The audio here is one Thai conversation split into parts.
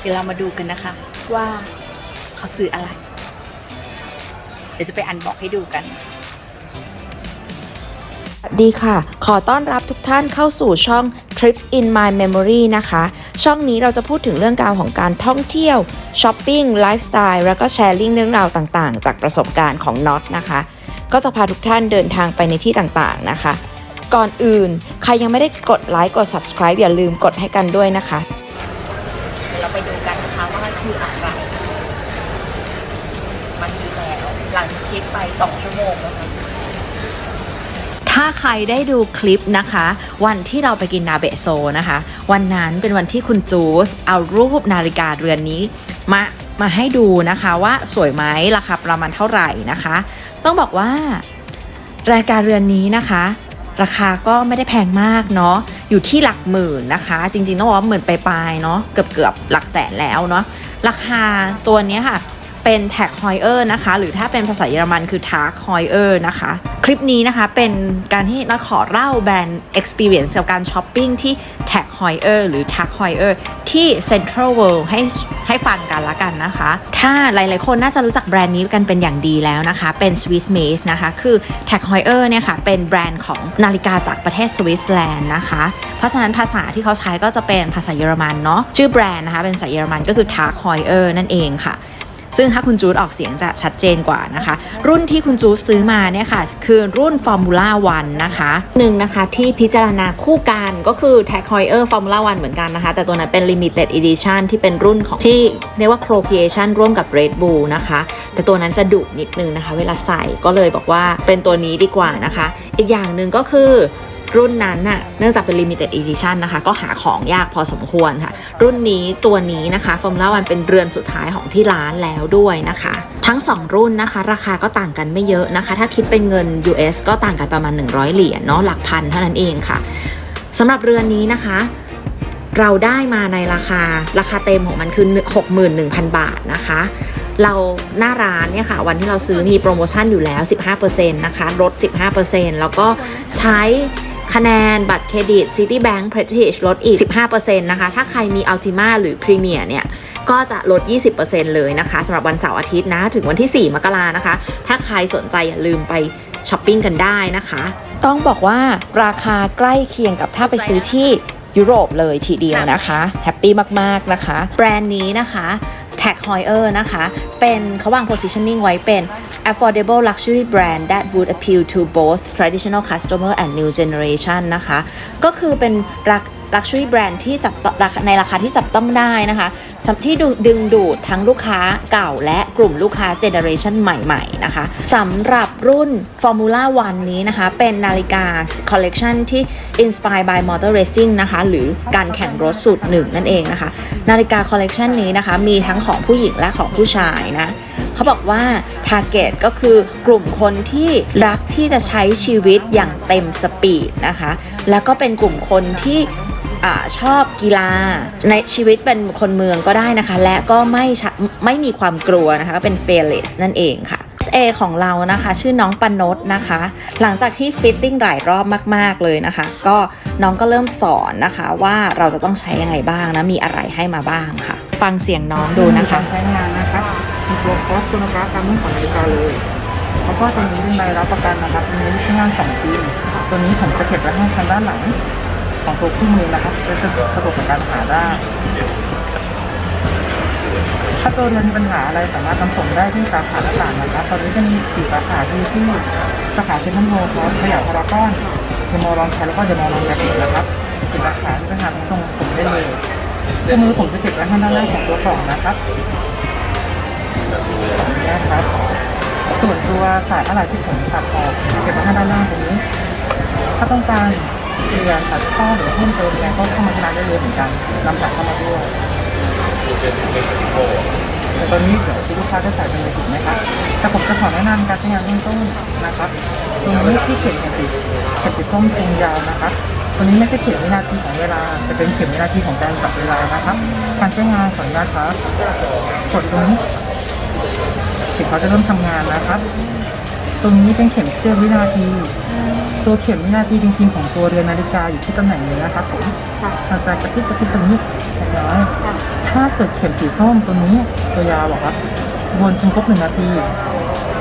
เดี๋ยวเรามาดูกันนะคะ ว่าเขาซื้ออะไร เดี๋ยวจะไปอันบอกให้ดูกันสวัสดีค่ะ ขอต้อนรับทุกท่านเข้าสู่ช่อง Trips in My Memory นะคะ ช่องนี้เราจะพูดถึงเรื่องราวของการท่องเที่ยวช้อปปิ้งไลฟ์สไตล์แล้วก็แชร์ลิงเรื่องราวต่างๆ จากประสบการณ์ของน็อตนะคะ ก็จะพาทุกท่านเดินทางไปในที่ต่างๆนะคะ ก่อนอื่น ใครยังไม่ได้กดไลค์กด subscribe อย่าลืมกดให้กันด้วยนะคะ ไปดูกันนะคะว่าคืออะไร มาซื้อแล้ว หลังจากคลิปไป 2 ชั่วโมงแล้วค่ะถ้าใครได้ดูคลิปนะคะ วันที่เราไปกินนาเบะโซนะคะ วันนั้นเป็นวันที่คุณจูสเอารูปนาฬิกาเรือนนี้ มามาให้ดูนะคะว่าสวยไหมราคาประมาณเท่าไหร่นะคะ ต้องบอกว่า รายการเรือนนี้นะคะ ราคาก็ไม่ได้แพงมากเนาะอยู่ที่หลักหมื่นนะคะ จริงๆต้องบอกว่าหมื่นปลายๆเนาะเกือบเกือบๆหลักแสนแล้วเนาะราคาตัวนี้ค่ะ เป็นแท็กฮอยเออร์นะคะ หรือถ้าเป็นภาษาเยอรมันคือทาร์กฮอยเออร์นะคะ คลิปนี้นะคะเป็นการที่นัดขอเล่าแบรนด์ experience เกี่ยวกับการช้อปปิ้งที่แท็กฮอยเออร์หรือทักฮอยเออร์ที่ Central World ให้ให้ฟังกันละกันนะคะ ถ้าหลายๆคนน่าจะรู้จักแบรนด์นี้กันเป็นอย่างดีแล้วนะคะ เป็น Swiss Made นะคะ คือ Tag Heuer เนี่ยค่ะ เป็นแบรนด์ของนาฬิกาจากประเทศสวิตเซอร์แลนด์นะคะ เพราะฉะนั้นภาษาที่เขาใช้ก็จะเป็นภาษาเยอรมันเนาะ ชื่อแบรนด์นะคะ เป็นภาษาเยอรมันก็คือ Tag Heuer นั่นเองค่ะ ซึ่งถ้าคุณจูดออกเสียงจะชัดเจนกว่านะคะ รุ่นที่คุณจูดซื้อมาเนี่ยค่ะ คือรุ่น Formula One นะคะหนึ่งนะคะที่พิจารณาคู่กันก็คือ Tag Heuer Formula One เหมือนกันนะคะ แต่ตัวนั้นเป็น Limited Edition ที่เป็นรุ่นของที่เรียกว่า Co Creation ร่วมกับ Red Bull นะคะ แต่ตัวนั้นจะดุนิดนึงนะคะ เวลาใส่ก็เลยบอกว่าเป็นตัวนี้ดีกว่านะคะ อีกอย่างหนึ่งก็คือ รุ่นนั้นน่ะเนื่องจากเป็น limited edition นะคะ ก็หาของยากพอสมควรค่ะ รุ่นนี้ตัวนี้นะคะ Formula One เป็นเรือนสุดท้ายของที่ร้านแล้วด้วยนะคะ ทั้ง 2 รุ่นนะคะ ราคาก็ต่างกันไม่เยอะนะคะ ถ้าคิดเป็นเงิน US ก็ต่างกันประมาณ 100 เหรียญเนาะหลักพันเท่านั้นเองค่ะสำหรับเรือนนี้นะคะเราได้มาในราคาราคาเต็มของมันคือ 61,000 บาทนะคะ เราหน้าร้านเนี่ยค่ะ วันที่เราซื้อมีโปรโมชั่นอยู่แล้ว 15%นะคะลด 15%แล้วก็ใช้ คะแนนบัตรเครดิต Citibank Prestige ลดอีก 15%นะคะ ถ้าใครมี Ultima หรือ Premier เนี่ย ก็จะลด 20%เลยนะคะสำหรับวันเสาร์อาทิตย์นะ ถึงวันที่ 4 มกรานะคะ ถ้าใครสนใจอย่าลืมไปช้อปปิ้งกันได้นะคะ ต้องบอกว่าราคาใกล้เคียงกับถ้าไปซื้อที่ยุโรปเลยทีเดียวนะคะ แฮปปี้มาก ๆ นะคะ แบรนด์นี้นะคะ Tag Heuer นะคะ เป็นเขาวาง positioning ไว้เป็น affordable luxury brand that would appeal to both traditional customer and new generation นะคะ ก็คือเป็นรัก luxury brand ที่จับในราคาที่จับต้องได้นะคะที่ดูดึงดูดทั้งลูกค้าเก่าและกลุ่มลูกค้า generation ใหม่ๆนะคะสำหรับรุ่น Formula One นี้นะคะ เป็นนาฬิกา collection ที่ inspired by motor racing นะคะ หรือการแข่งรถสูตรหนึ่งนั่นเองนะคะ นาฬิกา collection นี้นะคะ มีทั้งของผู้หญิงและของผู้ชายนะ เขาบอกว่า Target ก็คือกลุ่มคนที่รักที่จะใช้ชีวิตอย่างเต็มสปีดนะคะ แล้วก็เป็นกลุ่มคนที่อชอบกีฬาในชีวิตเป็นคนเมืองก็ได้นะคะ และก็ไม่ไม่มีความกลัวนะคะก็เป็น fearless นั่นเองค่ะ A ของเรานะคะชื่อน้องปนดนะคะ หลังจากที่ฟิตติ้งหลายรอบมาก ๆ เลยนะคะ ก็น้องก็เริ่มสอนนะคะว่าเราจะต้องใช้ยังไงบ้างนะ มีอะไรให้มาบ้างค่ะ ฟังเสียงน้องดูนะคะใช้งานนะครับมี ตัวคอสโคโนกราฟตามรุ่นของนาฬิกาเลยแล้วก็ตัวนี้เป็นใบรับประกันนะครับมีอายุใช้งาน2ปีตัวนี้ผมจะเก็บไว้ให้ทางด้านหลัง ของตัวคู่มือนะครับจะสะดวกสะดวกกับการหาได้ถ้าตัวเรือนมีปัญหาอะไรสามารถนำส่งได้ที่สาขาต่างๆนะครับ ตอนนี้จะมีสี่สาขาที่ที่สาขาเซ็นทรัลโลคอสขยะพารากอนเดมอลลอนชัยแล้วก็เดมอลลอนแบกนะครับสี่สาขาที่ปัญหาส่งส่งได้เลยคู่มือผมจะเก็บไว้ให้ด้านล่างของตัวกล่องนะครับ นี่ครับส่วนตัวสายอะไรที่ผมตัดออกเก็บไว้ให้ด้านล่างตรงนี้ ถ้าต้องการเปลี่ยนตัดข้อหรือเพิ่มเติมอะไรก็เข้ามาที่ร้านได้เลยเหมือนกันนำสายเข้ามาด้วยแต่ตอนนี้เดี๋ยวที่ลูกค้าจะใส่เป็นเบสิกไหมครับแต่ผมจะขอแนะนำการใช้งานเบื้องต้นนะครับตรงนี้ที่เข็มติดเข็มติดต้มตรงยาวนะครับตัวนี้ไม่ใช่เข็มวินาทีของเวลาแต่เป็นเข็มวินาทีของการจับเวลานะครับ การใช้งานขออนุญาตครับกดตรงนี้ เข็มเขาจะเริ่มทำงานนะครับ ตรงนี้เป็นเข็มเชื่อมวินาที ตัวเข็มวินาทีจริงๆของตัวเรือนนาฬิกาอยู่ที่ตำแหน่งนี้นะครับผมค่ะอาจจะกระพริบกระพริบตรงนี้เล็กน้อย ค่ะถ้าเกิดเข็มสีส้มตัวนี้ตัวยาวบอกครับวนจนครบหนึ่งนาที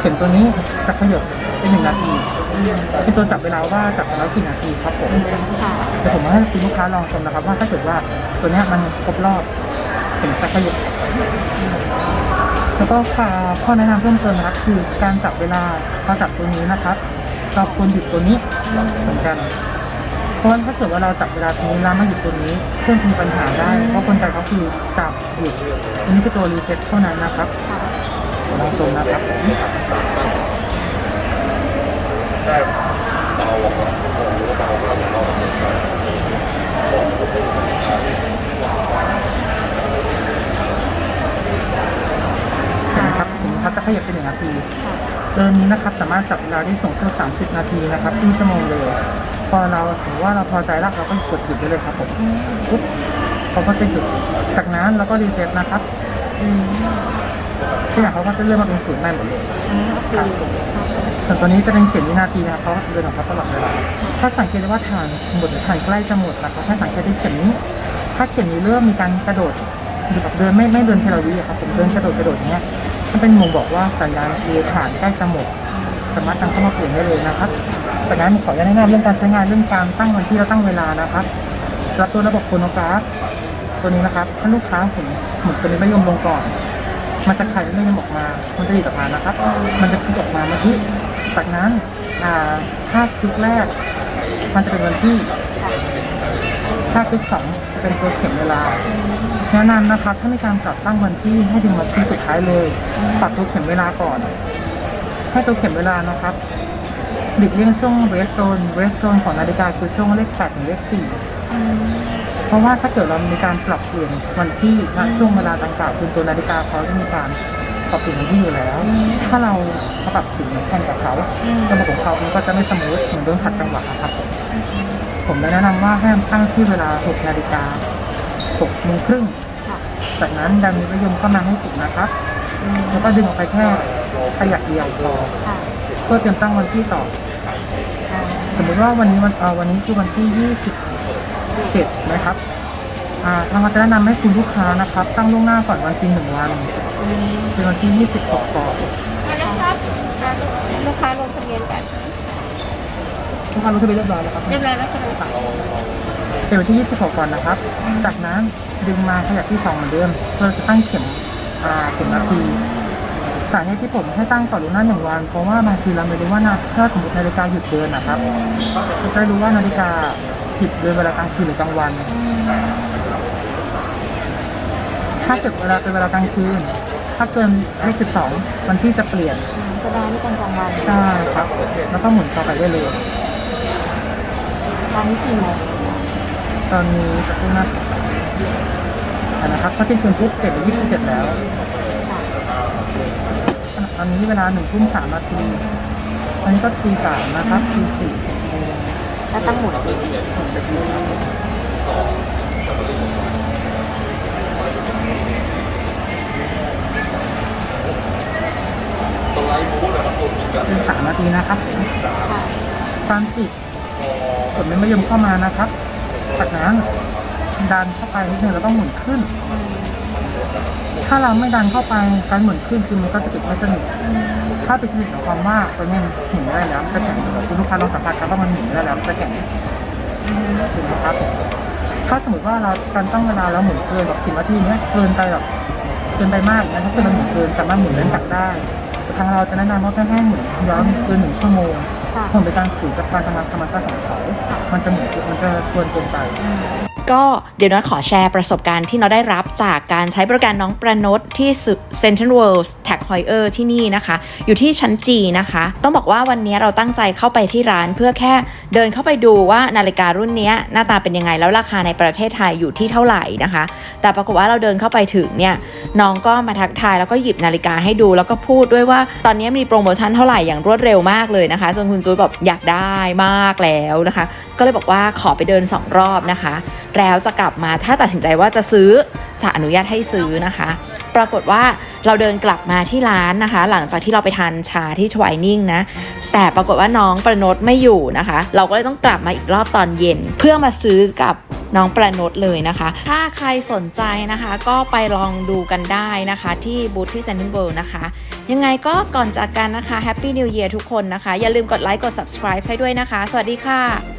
เข็มตัวนี้จะขยบเป็นหนึ่งนาทีเป็นตัวจับเวลาว่าจับไปแล้วกี่นาทีครับผมค่ะเดี๋ยวผมให้คุณลูกค้าลองชมนะครับ ว่าถ้าเกิดว่าตัวเนี้ยมันครบรอบเข็มจะขยบ แล้วก็ข้อแนะนำเพิ่มเติมนะครับคือการจับเวลาพอจับตัวนี้นะครับ เราควรหยุดตัวนี้เหมือนกัน เพราะถ้าเกิดว่าเราจับเวลาตรงนี้แล้วมาหยุดตัวนี้เครื่องมีปัญหาได้ เพราะคนใจเขาคือจับหยุดอันนี้คือตัวรีเซ็ตเท่านั้นนะครับเดี๋ยวลองชมนะครับเห็นไหมครับผมเขาจะขยับเป็นหนึ่งนาทีเดินนี้นะครับสามารถจับเวลาได้สูงสุด30 นาทีนะครับครึ่งชั่วโมงเลย พอเราถือว่าเราพอใจแล้วเราก็กดหยุดได้เลยครับผมปุ๊บเขาก็จะหยุดจากนั้นเราก็รีเซ็ตนะครับทุกอย่างเขาก็จะเลื่อนมาเป็นศูนย์ได้หมดเลยครับส่วนตัวนี้จะเป็นเข็มวินาทีนะครับเขาเดินของเขาตลอดเวลาถ้าสังเกตได้ว่าฐานหมดหรือฐานใกล้จะหมดนะครับถ้าสังเกตได้เข็มนี้ ถ้าเข็มนี้เริ่มมีการกระโดดหรือแบบเดินไม่ไม่เดินเทเลวีอะครับผมเดินกระโดดกระโดดอย่างเงี้ยมัน เป็นบ่งบอกว่าสัญญาณคือฐานใกล้จะหมดสามารถนำเข้ามาเปลี่ยนได้เลยนะครับจากนั้นขอแนะนำเรื่องการใช้งานเรื่องการตั้งวันที่เราตั้งเวลานะครับรับตัวระบบโครโนกราฟตัวนี้นะครับ ถ้าลูกค้าผมหมุนตัวนี้ไม่ยอมลงก่อน มันจะไขไม่ยมออกมา มันจะดีดออกมานะครับ มันจะคลิกออกมาเมื่อกี้จากนั้นอ่าถ้าคลิกแรก มันจะเป็นวันที่ ถ้าคลิกสองจะเป็นตัวเข็มเวลา แนะนำนะครับถ้ามีการปรับตั้งวันที่ให้ดึงมาที่สุดท้ายเลยปรับตัวเข็มเวลาก่อน ให้ตัวเข็มเวลานะครับหลีกเลี่ยงช่วงเรสโซนเรสโซนของนาฬิกาคือช่วงเลขแปดถึงเลขสี่เพราะว่าถ้าเกิดเรามีการปรับเปลี่ยนวันที่ณช่วงเวลาดังกล่าวคือตัวนาฬิกาเขาจะมีการปรับเปลี่ยนวันที่อยู่แล้ว ถ้าเราปรับถึงแทนกับเขาระบบของเขามันก็จะไม่สมูทเหมือนโดนขัดจังหวะครับผมผมแนะนำว่าให้ตั้งที่เวลา6นาฬิกา 6โมงครึ่งค่ะจากนั้นดันนิยมเข้ามาให้สุดนะครับ แล้วก็ดึงออกไปแค่ขยักเดียวพอค่ะเพื่อเตรียมตั้งวันที่ต่อ สมมุติว่าวันนี้วันเอ่อวันนี้คือวันที่ 27 นะครับอ่าทางเราจะแนะนำให้คุณลูกค้านะครับ ตั้งล่วงหน้าก่อนวันจริงหนึ่งวันเป็นวันที่ 26ก่อนลูกค้าลงทะเบียนกันลูกค้ารู้ทะเบียนเรียบร้อยแล้วครับเรียบร้อยแล้วใช่ไหมคะ เป็นวันที่ 26 ก่อนนะครับ จากนั้นดึงมาขยับที่ 2 เหมือนเดิมเพื่อจะตั้งเข็มอ่าเข็มนาทีสาเหตุที่ผมให้ตั้งก่อนล่วงหน้าหนึ่งวัน เพราะว่าบางทีเราไม่รู้ว่านาถ้าสมมตินาฬิกาหยุดเดินนะครับเราจะได้รู้ว่านาฬิกาหยุดเดินเวลากลางคืนหรือกลางวัน ถ้าเกิดเวลาเป็นเวลากลางคืน ถ้าเกินเลข12วันที่จะเปลี่ยนก็ได้นี่เป็นกลางวันใช่ครับแล้วก็หมุนต่อไปได้เลยตอนนี้กี่โมง ตอนนี้จะพูดนะอ่นะครับถ้าเที่ยงคืนปุ๊บเจ็ดยี่สิบเจ็ดแล้วตอนนี้เวลาหนึ่งทุ่มสามนาทีตอนนี้ก็ตีสามนะครับตีสี่แล้วตั้งหมุนอีกเป็นสามนาทีนะครับค่ะตอนติดกดไม่มายมเข้ามานะครับ จากนั้นดันเข้าไปนิดนึงแล้วก็หมุนขึ้น ถ้าเราไม่ดันเข้าไปการหมุนขึ้นคือมันก็จะปิดไม่สนิทถ้าปิดสนิทหมายความว่าตัวนี้มันหมุนไม่ได้แล้วจะแข็งคุณลูกค้าลองสัมผัสครับว่ามันหมุนไม่ได้แล้วจะแข็งถูกไหมครับถ้าสมมติว่าเราการตั้งเวลาแล้วหมุนเกินแบบสิบนาทีเนี้ยเกินไปแบบเกินไปมากนะถ้าเกิดเราหมุนเกินสามารถหมุนเล่นกลับได้แต่ทางเราจะแนะนำว่าให้หมุนย้อนเกินหนึ่งชั่วโมง ค่ะผลเป็นการฝืนกับการทำงานธรรมชาติของเขา มันจะหมุนมันจะทวนเกินไป ก็เดี๋ยวน้อยขอแชร์ประสบการณ์ที่เราได้รับจากการใช้บริการน้องประนดที่เซ็นทรัลเวิลด์แท็กฮอยเออร์ที่นี่นะคะ อยู่ที่ชั้นจีนะคะ ต้องบอกว่าวันนี้เราตั้งใจเข้าไปที่ร้านเพื่อแค่เดินเข้าไปดูว่านาฬิการุ่นเนี้ยหน้าตาเป็นยังไง แล้วราคาในประเทศไทยอยู่ที่เท่าไหร่นะคะ แต่ปรากฏว่าเราเดินเข้าไปถึงเนี่ยน้องก็มาทักทายแล้วก็หยิบนาฬิกาให้ดู แล้วก็พูดด้วยว่าตอนนี้มีโปรโมชั่นเท่าไหร่อย่างรวดเร็วมากเลยนะคะจนคุณจูนแบบอยากได้มากแล้วนะคะ ก็เลยบอกว่าขอไปเดินสองรอบนะคะแล้วจะกลับมาถ้าตัดสินใจว่าจะซื้อจะอนุญาตให้ซื้อนะคะ ปรากฏว่าเราเดินกลับมาที่ร้านนะคะ หลังจากที่เราไปทานชาที่ชวายนิ่งนะแต่ปรากฏว่าน้องประนดไม่อยู่นะคะ เราก็เลยต้องกลับมาอีกรอบตอนเย็น เพื่อมาซื้อกับน้องประนดเลยนะคะ ถ้าใครสนใจนะคะ ก็ไปลองดูกันได้นะคะ ที่บูธที่เซนต์เบิร์นะคะ ยังไงก็ก่อนจากกันนะคะ Happy New Year ทุกคนนะคะ อย่าลืมกดไลค์กด subscribe ให้ด้วยนะคะ สวัสดีค่ะ